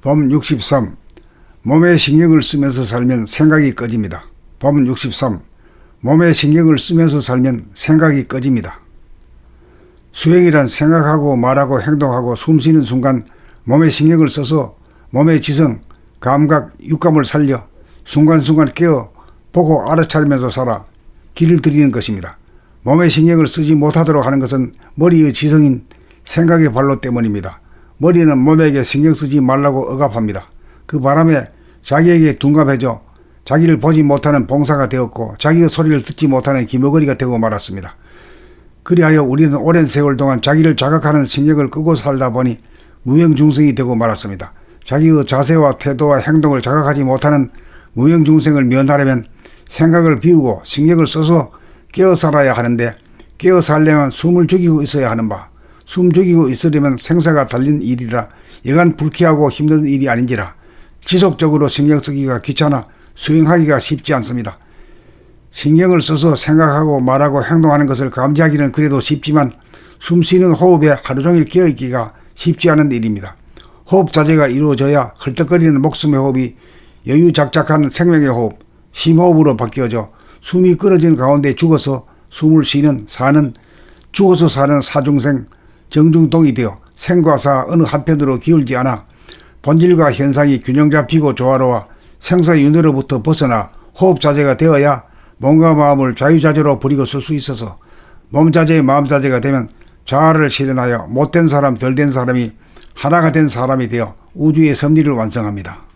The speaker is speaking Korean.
범 63. 몸에 신경을 쓰면서 살면 생각이 꺼집니다. 범 63. 몸에 신경을 쓰면서 살면 생각이 꺼집니다. 수행이란 생각하고 말하고 행동하고 숨 쉬는 순간 몸에 신경을 써서 몸의 지성, 감각, 육감을 살려 순간순간 깨어 보고 알아차리면서 살아 길을 들이는 것입니다. 몸에 신경을 쓰지 못하도록 하는 것은 머리의 지성인 생각의 발로 때문입니다. 머리는 몸에게 신경 쓰지 말라고 억압합니다. 그 바람에 자기에게 둔갑해져 자기를 보지 못하는 봉사가 되었고 자기의 소리를 듣지 못하는 기머거리가 되고 말았습니다. 그리하여 우리는 오랜 세월 동안 자기를 자각하는 신경을 끄고 살다 보니 무명중생이 되고 말았습니다. 자기의 자세와 태도와 행동을 자각하지 못하는 무명중생을 면하려면 생각을 비우고 신경을 써서 깨어 살아야 하는데 깨어 살려면 숨을 죽이고 있어야 하는 바. 숨 죽이고 있으려면 생사가 달린 일이라 여간 불쾌하고 힘든 일이 아닌지라 지속적으로 신경 쓰기가 귀찮아 수행하기가 쉽지 않습니다. 신경을 써서 생각하고 말하고 행동하는 것을 감지하기는 그래도 쉽지만 숨 쉬는 호흡에 하루 종일 깨어있기가 쉽지 않은 일입니다. 호흡 자제가 이루어져야 헐떡거리는 목숨의 호흡이 여유작작한 생명의 호흡, 심호흡으로 바뀌어져 숨이 끊어진 가운데 죽어서 숨을 쉬는 사는 죽어서 사는 사중생 정중동이 되어 생과 사 어느 한편으로 기울지 않아 본질과 현상이 균형 잡히고 조화로워 생사윤회로부터 벗어나 호흡 자제가 되어야 몸과 마음을 자유자재로 부리고 쓸 수 있어서 몸 자제, 마음 자제가 되면 자아를 실현하여 못된 사람, 덜 된 사람이 하나가 된 사람이 되어 우주의 섭리를 완성합니다.